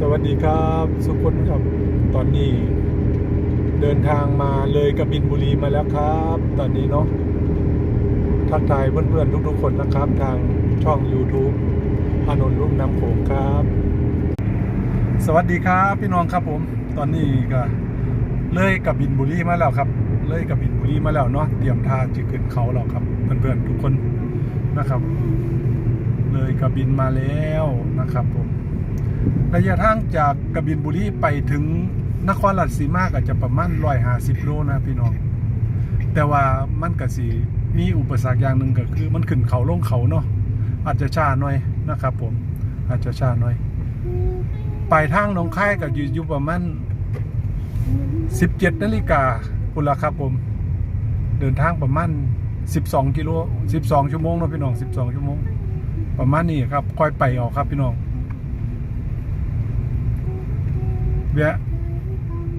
สวัสดีครับสุขคนครับตอนนี้ เดินทางมาเลยกระบินบุรีมาแล้วครับ ตอนนี้เนาะทักทายเพื่อนๆทุกๆคนนะครับ ทางช่อง YouTube อานนท์รุ่มน้ำโขงครับ สวัสดีครับพี่น้องครับผม ตอนนี้ก็เลยกระบินบุรีมาแล้วครับ เลยกระบินบุรีมาแล้วเนาะเตรียมท่าจะขึ้นเขาแล้วครับเพื่อนๆทุกคนนะครับ เลยกระบินมาแล้วนะครับผม ระยะทางจากกบินบุรีไปถึงนครราชสีมาก็จะประมาณร้อยห้าสิบโลนะพี่น้อง แต่ว่ามันก็สิมีอุปสรรคอย่างหนึ่งก็คือ มันขึ้นเขาลงเขาเนาะอาจจะช้าหน่อยนะครับ ผมอาจจะช้าหน่อยปลายทางหน้องค่ายก็อยู่อยู่ประมาณสิบเจ็ดนาฬิกาพุ่นละครับผม เดินทางประมาณสิบสองกิโลสิบสองชั่วโมงเนาะพี่น้องสิบสองชั่วโมง ประมาณนี้ครับค่อยไปออกครับพี่น้อง แวะ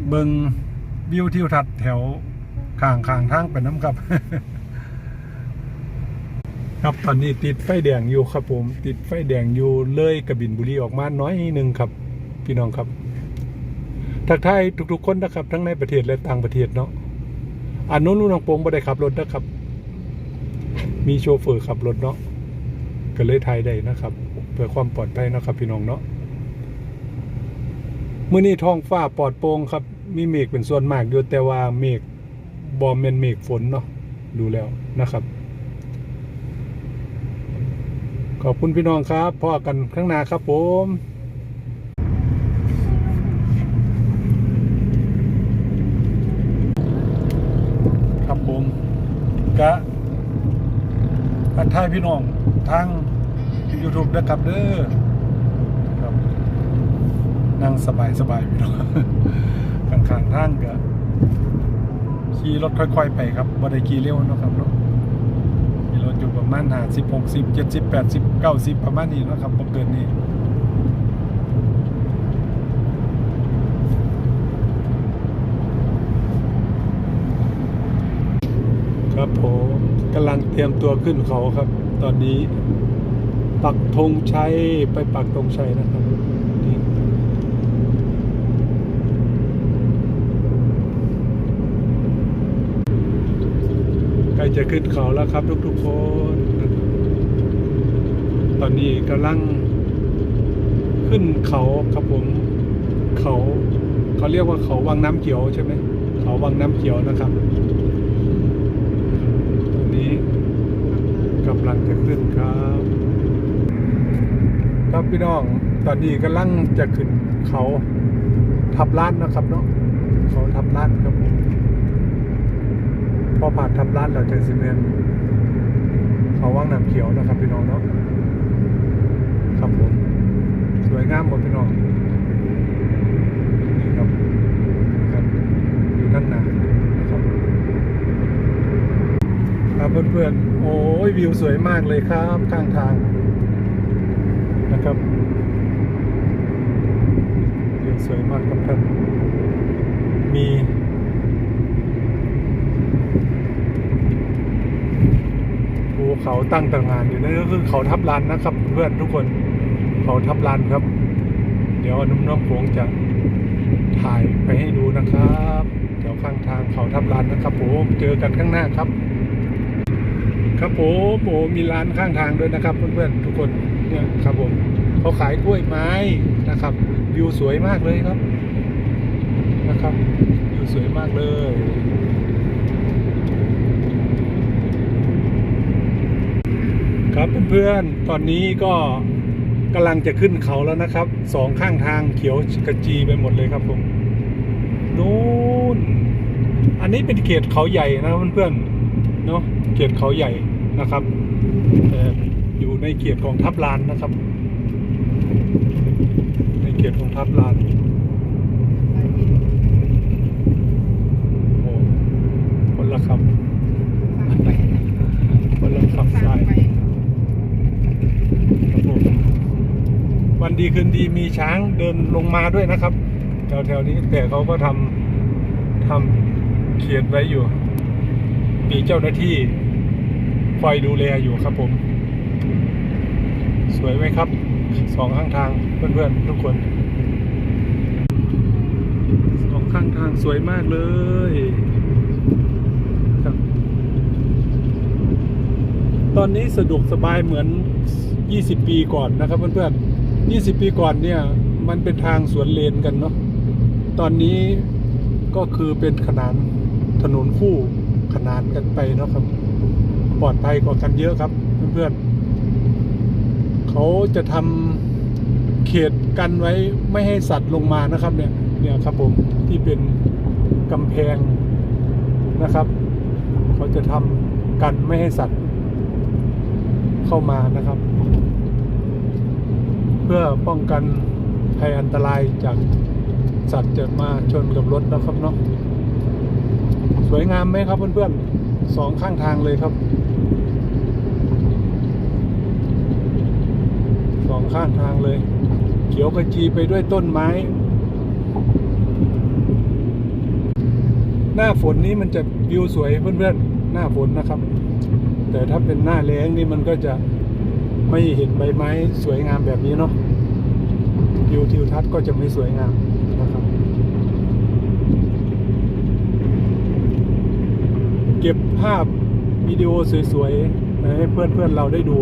เบิงวิวทิวทัศน์แถวข้างข้างทางไปน้ำครับ ครับตอนนี้ติดไฟแดงอยู่ครับผม ติดไฟแดงอยู่เลยกระบินบุรีออกมาน้อยหนึ่งครับ พี่น้องครับทักทายทุกๆคนนะครับ ทั้งในประเทศและต่างประเทศเนาะอันนู้นนุ่นน้องโปงบ่ได้ขับรถนะครับ มีโชเฟอร์ขับรถเนาะก็เลยถ่ายได้นะครับ เพื่อความปลอดภัยนะครับพี่น้องเนาะ มื่อนี้ท้องฟ้าปลอดโปร่งครับ มีเมฆเป็นส่วนมากอยู่แต่ว่าเมฆบอมเป็นเมฆฝนเนาะดูแล้วนะครับ ขอบคุณพี่น้องครับพ่อกันข้างหน้าครับผมครับผมกะทักทายพี่น้องทาง YouTube นะครับเด้อ นั่งสบายสบายพี่น้องข้างๆทางก็ขี่รถค่อย ๆ ไปครับบ่ได้ขี่เร็วนะครับเนาะขี่รถอยู่ประมาณ50 60 70 80 90ปดสิบเก้าสิบประมาณนี้นะครับบ่เกินนี้ครับผมกำลังเตรียมตัวขึ้นเขาครับ ตอนนี้ปักธงชัยไปปักธงชัยนะครับนี่ใกล้ จะขึ้นเขาแล้วครับทุกๆคนนะครับตอนนี้กำลังขึ้นเขาครับผม เขาเขาเรียกว่าเขาวังน้ำเขียวใช่ไหมเขาวังน้ำเขียวนะครับตอนนี้กำลังจะขึ้นครับ ครับพี่น้องตอนนี้กำลังจะขึ้นเขาทับล้านนะครับเนาะเขาทับล้านครับผม พอผ่านทับล้านเราเจะซีเมนต์เขาว่างน้ำเขียวนะครับพี่น้องเนาะครับผมสวยงามหมดพี่น้องนี่ครับครับอยู่ด้านหน้านะครับครับเพื่อนๆโอ้ยวิวสวยมากเลยครับข้างทางนะครับวิวสวยมากครับท่าน มีภู เขาตั้งต่างงานอยู่นั่นก็คือเขาทับลานนะครับ เพื่อนทุกคนเขาทับลานครับ เดี๋ยวนุ่มน้องโขงจะถ่ายไปให้ดูนะครับแถวข้างทางเขาทับลานนะครับผมเจอกันข้างหน้าครับ ครับผมโอ้มีร้านข้างทางด้วยนะครับ เพื่อนๆทุกคนเนี่ยครับผมเขาขายกล้วยไม้นะครับวิวสวยมากเลยครับนะครับวิวสวยมากเลย ครับเพื่อนๆ ตอนนี้ก็กำลังจะขึ้นเขาแล้วนะครับสองข้างทางเขียวกระจีไปหมดเลยครับผมนู้นอันนี้เป็นเขตเขาใหญ่นะเพื่อนๆเนาะเขตเขาใหญ่นะครับแต่อยู่ในเขตของทับลานนะครับ ในเขตของทับลานโอ้คนละคำคนละคำสายครับผมวันดี คืนดีมีช้างเดินลงมาด้วยนะครับ แถวๆนี้แต่เขาก็ทำทำเขียนไว้อยู่ มีเจ้าหน้าที่คอยดูแลอยู่ครับผม สวยไหมครับสองข้างทางเพื่อนๆทุกคนสองข้างทางสวยมากเลยครับตอนนี้สะดวกสบายเหมือน 20 ปีก่อนนะครับเพื่อนๆ 20ปีก่อนเนี่ย มันเป็นทางสวนเลนกันเนาะตอนนี้ก็คือเป็นขนานถนนคู่ขนานกันไปเนาะครับ ปลอดภัยกว่ากันเยอะครับ เพื่อนๆเขาจะทำเขตกันไว้ไม่ให้สัตว์ลงมานะครับ เนี่ยเนี่ยครับผมที่เป็นกำแพงนะครับเขาจะทำกันไม่ให้สัตว์เข้ามานะครับ เพื่อป้องกันภัยอันตรายจากสัตว์จะมาชนกับรถนะครับเนาะสวยงามไหมครับเพื่อนๆสองข้างทางเลยครับสองข้างทางเลย เขียวขจีไปด้วยต้นไม้ หน้าฝนนี้มันจะวิวสวยเพื่อนๆหน้าฝนนะครับ แต่ถ้าเป็นหน้าแล้งนี่มันก็จะ ไม่เห็นใบไม้สวยงามแบบนี้เนาะวิวทิวทัศน์ก็จะไม่สวยงามนะครับ เก็บภาพวิดีโอสวยๆให้เพื่อนๆเราได้ดู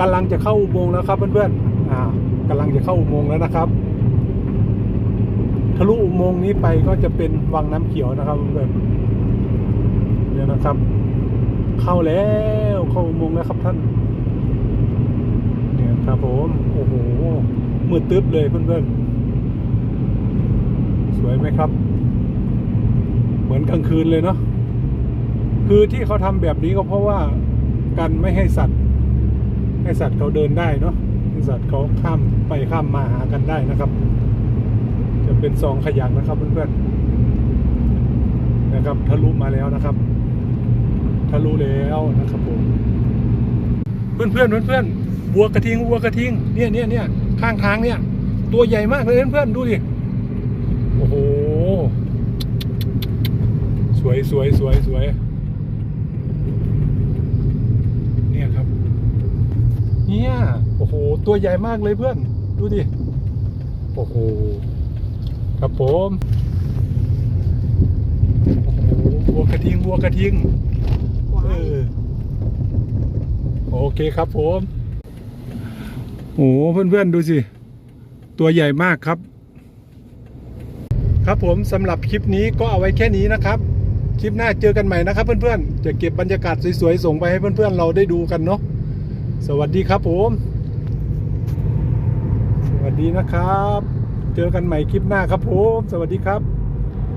กำลังจะเข้าอุโมงค์แล้วครับเพื่อนๆอ่ากำลังจะเข้าอุโมงค์แล้วนะครับทะลุอุโมงค์นี้ไปก็จะเป็นวังน้ำเขียวนะครับเพื่อนเนี่ยนะครับ เข้าแล้วเข้าอุโมงค์แล้วครับท่าน ครับผมโอ้โหมืดตึ๊บเลยเพื่อนๆสวยไหมครับ เหมือนกลางคืนเลยเนาะคือที่เขาทำแบบนี้ก็เพราะว่ากันไม่ให้สัตว์ ให้สัตว์เขาเดินได้เนาะให้สัตว์เขาข้ามไปข้ามมาหากันได้นะครับ จะเป็นซองขยักนะครับเพื่อนๆนะครับทะลุมาแล้วนะครับทะลุแล้วนะครับผมเพื่อนเพื่อนเพื่อนๆ วัวกระทิงวัวกระทิงเนี่ยเนี่ยเนี่ยข้างทางเนี่ย ตัวใหญ่มากเลยเพื่อนๆดูดิโอ้โหสวยสวยสวยสวยเนี่ยครับ เนี่ยโอ้โหตัวใหญ่มากเลยเพื่อน ดูดิโอ้โหครับผมโอ้โหวัวกระทิงวัวกระทิงเออโอเคครับผม โอ้เพื่อนๆดูสิ ตัวใหญ่มากครับ ครับผมสำหรับคลิปนี้ก็เอาไว้แค่นี้นะครับ คลิปหน้าเจอกันใหม่นะครับ เพื่อนๆ จะเก็บบรรยากาศสวยๆ ส่งไปให้เพื่อนๆ เราได้ดูกันเนาะสวัสดีครับผม สวัสดีนะครับ เจอกันใหม่คลิปหน้าครับผม สวัสดีครับ